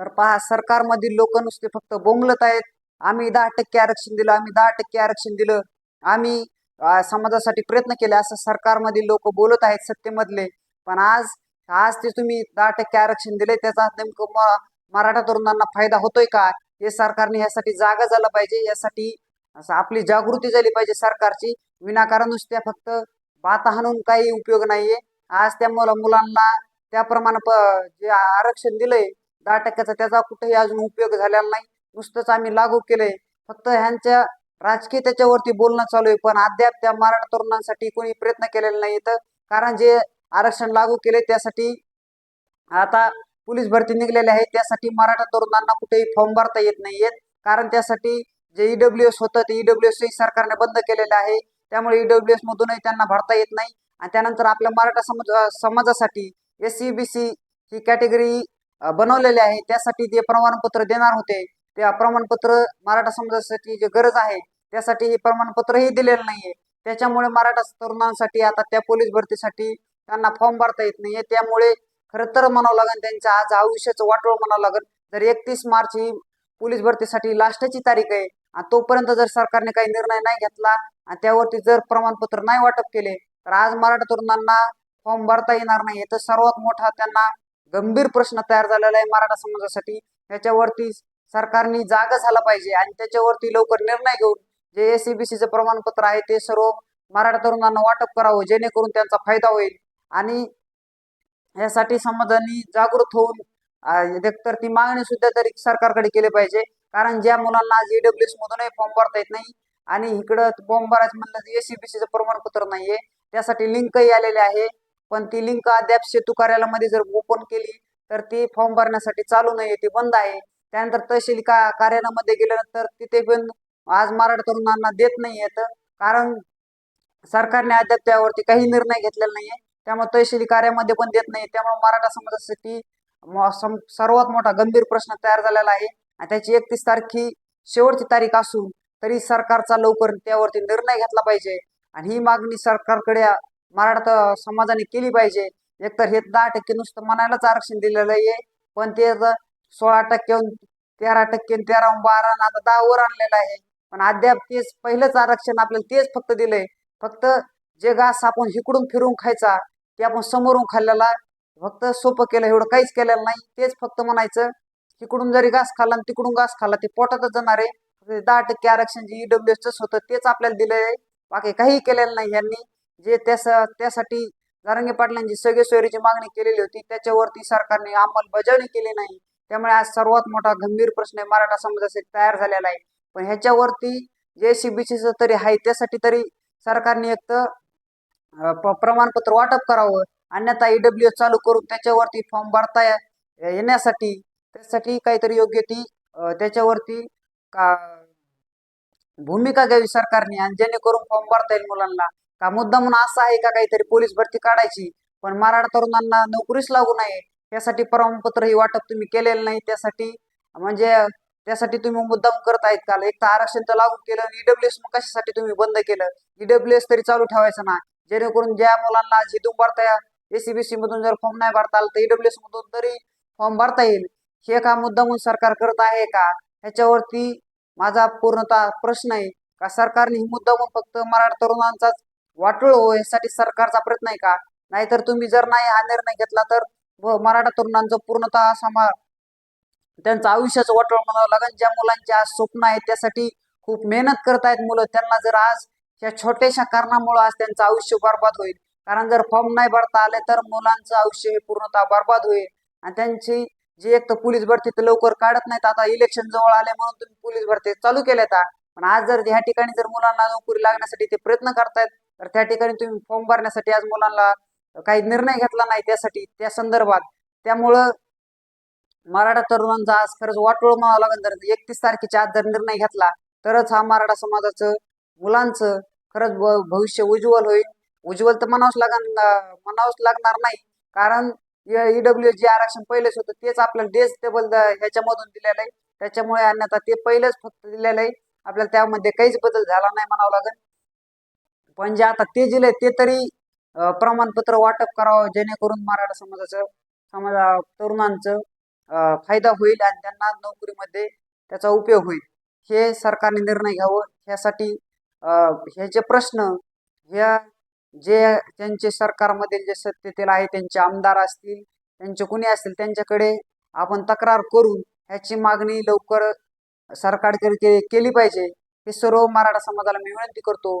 तर पहा सरकारमधील लोक नुसते फक्त बोंबलत आहेत. आम्ही दहा टक्के आरक्षण दिलं आम्ही दहा टक्के आरक्षण दिलं. आम्ही समाजासाठी प्रयत्न केले असं सरकारमधील लोक बोलत आहेत सत्तेमधले. पण आज आज ते तुम्ही दहा टक्के आरक्षण दिले त्याचा नेमकं मराठा तरुणांना फायदा होतोय का? हे सरकारने यासाठी जागा झालं पाहिजे यासाठी आपली जागृती झाली पाहिजे सरकारची. विनाकारण नुसत्या फक्त बात हाणून काही उपयोग नाहीये. आज त्या मुला मुलांना त्याप्रमाणे जे आरक्षण दिलंय दहा टक्क्याचा त्याचा कुठेही अजून उपयोग झालेला नाही. नुसतंच आम्ही लागू केलंय. फक्त ह्यांच्या राजकीय त्याच्यावरती बोलणं चालू आहे. पण अद्याप त्या मराठा तरुणांसाठी कोणी प्रयत्न केलेला नाही तर कारण जे आरक्षण लागू केले त्यासाठी आता पोलीस भरती निघलेले आहे. त्यासाठी मराठा तरुणांना कुठेही फॉर्म भरता येत नाहीयेत कारण त्यासाठी जे ईडब्ल्यू एस होतं ते ईडब्ल्यू एस सरकारने बंद केलेलं आहे. त्यामुळे ईडब्ल्यू एस मधूनही त्यांना भरता येत नाही. आणि त्यानंतर आपल्या मराठा समाज समाजासाठी एस सी बी सी ही कॅटेगरी बनवलेले आहे. त्यासाठी ते प्रमाणपत्र देणार होते त्या प्रमाणपत्र मराठा समाजासाठी जे गरज आहे त्यासाठी हे प्रमाणपत्रही दिलेलं नाहीये. त्याच्यामुळे मराठा तरुणांसाठी आता त्या पोलीस भरतीसाठी त्यांना फॉर्म भरता येत नाहीये. त्यामुळे खरं तर म्हणावं लागेल त्यांच्या आज आयुष्याचं वाटोळ म्हणावं लागेल. जर एकतीस मार्च ही पोलीस भरतीसाठी लास्टची तारीख आहे आणि तोपर्यंत जर सरकारने काही निर्णय नाही घेतला आणि त्यावरती जर प्रमाणपत्र नाही वाटप केले तर आज मराठा तरुणांना फॉर्म भरता येणार नाही तर सर्वात मोठा त्यांना गंभीर प्रश्न तयार झालेला आहे मराठा समाजासाठी. त्याच्यावरती सरकारने जागा झाला पाहिजे आणि त्याच्यावरती लवकर निर्णय घेऊन जे एसीबीसीचं प्रमाणपत्र आहे ते सर्व मराठा तरुणांना वाटप करावं जेणेकरून त्यांचा फायदा होईल. आणि यासाठी समाजाने जागृत होऊन एकतर ती मागणी सुद्धा तरी सरकारकडे केली पाहिजे. कारण ज्या मुलांना आज ईडब्ल्यूएस मधूनही फॉर्म भरता येत नाही आणि इकडं फॉर्म भरायचं म्हणलं एसीबीसीचं प्रमाणपत्र नाहीये. त्यासाठी लिंकही आलेले आहे. पण ती लिंक अद्याप सेतू कार्यालयामध्ये जर ओपन केली तर ती फॉर्म भरण्यासाठी चालू नाहीये ती बंद आहे. त्यानंतर तहसील का कार्यालयामध्ये गेल्यानंतर तिथे पण आज मराठा तरुणांना देत नाही येत कारण सरकारने अद्याप त्यावरती काही निर्णय घेतलेला नाहीये. त्यामुळे तहसील कार्यामध्ये पण देत नाही त्यामुळे मराठा समाजासाठी सर्वात मोठा गंभीर प्रश्न तयार झालेला आहे. आणि त्याची एकतीस तारखी शेवटची तारीख असून तरी सरकारचा लवकर त्यावरती निर्णय घेतला पाहिजे. आणि ही मागणी सरकारकडे मराठा समाजाने केली पाहिजे. एकतर हे दहा टक्के नुसतं मनालाच आरक्षण दिलेलं आहे. पण ते सोळा टक्क्याहून तेरा टक्के तेरा बारा आता दहा वर आणलेलं आहे. पण अद्याप तेच पहिलंच आरक्षण आपल्याला तेच फक्त दिलंय. फक्त जे घास आपण इकडून फिरून खायचा ते आपण समोरून खाल्लेला फक्त सोपं केलं एवढं काहीच केलेलं नाही. तेच फक्त म्हणायचं तिकडून जरी घास खाल्ला आणि तिकडून घास खाल्ला ते पोटातच जाणार आहे. दहा टक्के आरक्षण जे ईडब्ल्यू एसच होतं तेच आपल्याला दिलंय. बाकी काही केलेलं नाही यांनी. जे त्या त्यासाठी जारंगे पाटलांची सगळे सोयरीची मागणी केलेली होती त्याच्यावरती सरकारने अंमलबजावणी केली नाही. त्यामुळे आज सर्वात मोठा गंभीर प्रश्न मराठा समाजासाठी तयार झालेला आहे. पण ह्याच्यावरती जे सीबीसीचं तरी आहे त्यासाठी तरी सरकारने एक तर प्रमाणपत्र वाटप करावं. अन्यथा ईडब्ल्यू चालू करून त्याच्यावरती फॉर्म भरता येण्यासाठी त्यासाठी काहीतरी योग्य ती त्याच्यावरती का भूमिका घ्यावी सरकारने आणि जेणेकरून फॉर्म भरता येईल मुलांना. का मुद्दा म्हणून असं आहे का काहीतरी पोलीस भरती काढायची? पण मराठा तरुणांना नोकरीच लागू नये. त्यासाठी प्रमाणपत्र ही वाटप तुम्ही केलेलं नाही. त्यासाठी म्हणजे त्यासाठी तुम्ही मुद्दाम करत आहेत का? एक तर आरक्षण तर लागू केलं ईडब्ल्यू एस मग कशासाठी तुम्ही बंद केलं? ईडब्ल्यू एस तरी चालू ठेवायचं ना. जेणेकरून ज्या मुलांना जिथून भरता एसीबीसी मधून जर फॉर्म नाही भरता आला तर ईडब्ल्यू एस मधून तरी फॉर्म भरता येईल. हे का मुद्दा म्हणून सरकार करत आहे का? ह्याच्यावरती माझा पूर्णतः प्रश्न आहे. का सरकारने ही मुद्दा म्हणून फक्त मराठा तरुणांचाच वाटोळ हो यासाठी सरकारचा प्रयत्न आहे का? नाहीतर तुम्ही जर नाही हा निर्णय घेतला तर मराठा तरुणांचं पूर्णतः समा त्यांचं आयुष्याचं वाटोळ म्हणावं लागेल. ज्या मुलांच्या आज स्वप्न आहेत त्यासाठी खूप मेहनत करत आहेत मुलं. त्यांना जर आज या छोट्याशा कारणामुळे आज त्यांचं आयुष्य बर्बाद होईल. कारण जर फॉर्म नाही भरता आले तर मुलांचं आयुष्य हे पूर्णतः बर्बाद होईल. आणि त्यांची जी एक तर पोलीस भरती तर लवकर काढत नाहीत. आता इलेक्शन जवळ आले म्हणून तुम्ही पोलीस भरती चालू केल्यात. पण आज जर ह्या ठिकाणी जर मुलांना नोकरी लागण्यासाठी ते प्रयत्न करतायत तर त्या ठिकाणी तुम्ही फॉर्म भरण्यासाठी आज मुलांना काही निर्णय घेतला नाही त्यासाठी त्या संदर्भात. त्यामुळं मराठा तरुणांचा आज खरंच वाटोळ म्हणावं लागेल तर एकतीस तारखेच्या आज जर निर्णय घेतला तरच हा मराठा समाजाचं मुलांचं खरंच भ- भविष्य उज्ज्वल होईल. उज्ज्वल तर म्हणावंच लागण म्हणावंच लागणार नाही. कारण ईडब्ल्यू जे आरक्षण पहिलेच होतं तेच आपल्याला डेज टेबल ह्याच्यामधून दिलेलं आहे त्याच्यामुळे अन्यथा ते पहिलेच फक्त दिलेलं आहे आपल्याला त्यामध्ये काहीच बदल झाला नाही म्हणावं लागेल. पण जे आता ते जिल्हे ते तरी प्रमाणपत्र वाटप करावं जेणेकरून मराठा समाजाचं समाजा तरुणांचं फायदा होईल आणि त्यांना नोकरीमध्ये त्याचा उपयोग होईल. हे सरकारने निर्णय घ्यावं. ह्यासाठी हे जे प्रश्न ह्या जे त्यांचे सरकारमधील जे सत्तेतील आहे त्यांचे आमदार असतील त्यांचे कुणी असतील त्यांच्याकडे आपण तक्रार करून ह्याची मागणी लवकर सरकारकडे केली पाहिजे. हे सर्व मराठा समाजाला मी विनंती करतो.